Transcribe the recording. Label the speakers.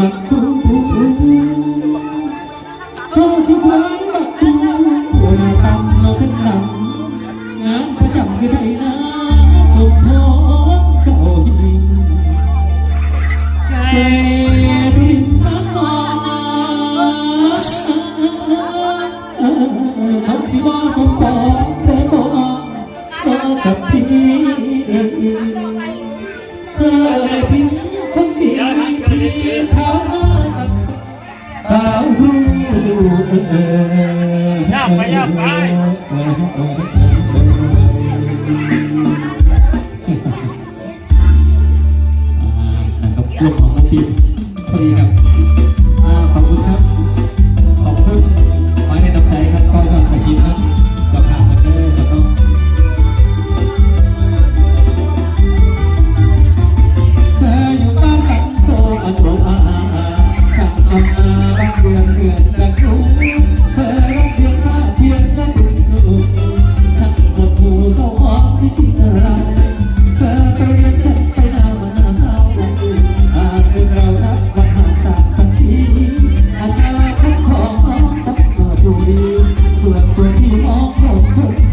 Speaker 1: บักตูโตคือไม้บักตูโอ้นาตำเราทั้งนำงานประจำคือไทยนะผมพร้อมก่าหินเจตุลินน้ำนองเขาที่ว่าสมปอเดินต่อตับพี่ Yeah. ส่วนตัวที่มองผม